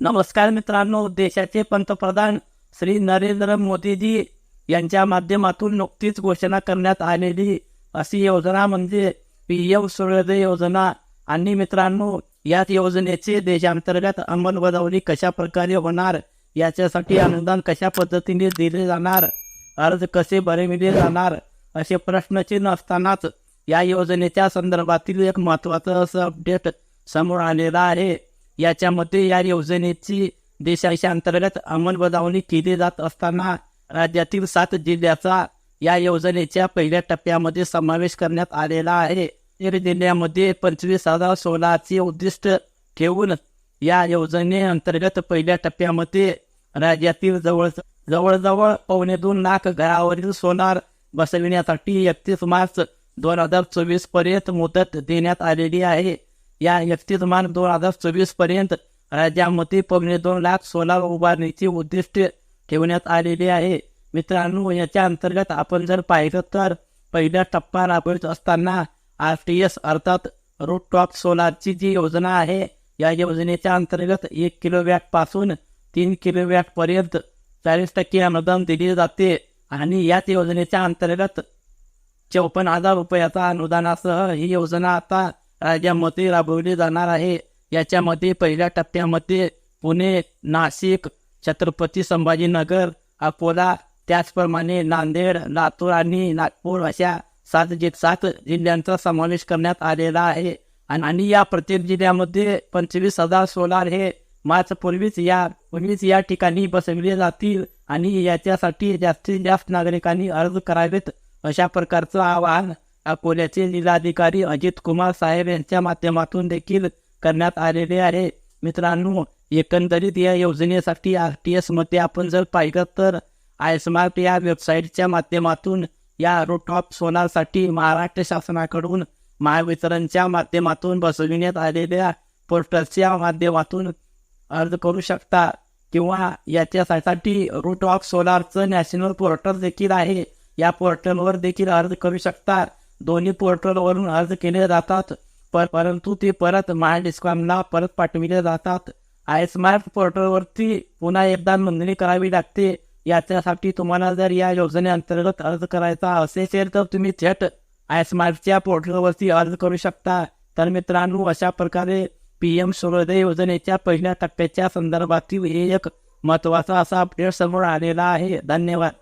नमस्कार मित्रांनो देशाचे पंतप्रधान श्री नरेंद्र मोदीजी यांच्या माध्यमातून नुकतीच घोषणा करण्यात आलेली अशी योजना म्हणजे पी एम सूर्योदय योजना. आणि मित्रांनो याच योजनेची देशांतर्गत अंमलबजावणी कशा प्रकारे होणार याच्यासाठी अनुदान कशा पद्धतीने दिले जाणार अर्ज कसे भरविले जाणार असे प्रश्नचिन्ह असतानाच या योजनेच्या संदर्भातील एक महत्वाचं असं अपडेट समोर आलेलं आहे. याच्यामध्ये या योजनेची देशाच्या अंतर्गत अंमलबजावणी केली जात असताना राज्यातील सात जिल्ह्याचा या योजनेच्या पहिल्या टप्प्यामध्ये समावेश करण्यात आलेला आहे. बीड जिल्ह्यामध्ये पंचवीस हजार सोळाचे उद्दिष्ट ठेवून या योजनेअंतर्गत पहिल्या टप्प्यामध्ये राज्यातील जवळ जवळजवळ पावणे दोन लाख घरावरील सोलार बसविण्यासाठी एकतीस मार्च दोन हजार चोवीसपर्यंत मुदत देण्यात आलेली आहे. या एकतीस मार्च दोन हजार चोवीसपर्यंत राज्यामध्ये पावणे दोन लाख सोलार उभारणीची उद्दिष्ट ठेवण्यात आलेली आहे. मित्रांनो याच्या अंतर्गत आपण जर पाहिलं तर पहिला टप्पा राबवित असताना आर टी एस अर्थात रूट टॉप सोलारची जी योजना आहे या योजनेच्या अंतर्गत एक किलो वॅटपासून तीन किलो वॅट पर्यंत चाळीस टक्के अनुदान दिले जाते आणि याच योजनेच्या अंतर्गत चौपन्न हजार रुपयाचा अनुदानासह ही योजना आता राज्यामध्ये राबवली जाणार आहे याच्यामध्ये पहिल्या टप्प्यामध्ये पुणे नाशिक छत्रपती संभाजीनगर अकोला त्याचप्रमाणे नांदेड लातूर आणि नागपूर अशा सात जि सात जिल्ह्यांचा समावेश करण्यात आलेला आहे. आणि आणि या प्रत्येक जिल्ह्यामध्ये पंचवीस हजार सोलार हे मार्च पूर्वीच या पूर्वीच या ठिकाणी बसविले जातील आणि याच्यासाठी जास्तीत जास्त नागरिकांनी अर्ज करावेत अशा प्रकारचं आवाहन अकोल्याचे जिल्हाधिकारी अजित कुमार साहेब यांच्या माध्यमातून देखील करण्यात आलेले आहे. मित्रांनो एकंदरीत या योजनेसाठी आर टी एसमध्ये आपण जर पाहिलं तर आयस्मार्ट या वेबसाईटच्या माध्यमातून या रूट ऑफ सोनासाठी महाराष्ट्र शासनाकडून महावितरणच्या माध्यमातून बसविण्यात आलेल्या पोर्टलच्या माध्यमातून अर्ज करू शकता किंवा याच्यासाठी रूट ऑफ सोलारचं नॅशनल पोर्टल देखील आहे. या पोर्टलवर देखील अर्ज करू शकता. दोन्ही पोर्टलवरून अर्ज केले जातात. पर परंतु ते परत महाडिस्कॉमला परत पाठविले जातात. आय स्मार्ट पोर्टलवरती पुन्हा एकदा नोंदणी करावी लागते. याच्यासाठी तुम्हाला जर या योजनेअंतर्गत अर्ज करायचा असेल तर तुम्ही थेट आय स्मार्टच्या पोर्टलवरती अर्ज करू शकता. तर मित्रांनो अशा प्रकारे पी एम सूर्योदय योजनेच्या पहिल्या टप्प्याच्या संदर्भातील हे एक महत्त्वाचा असा अपडेट समोर आलेला आहे. धन्यवाद.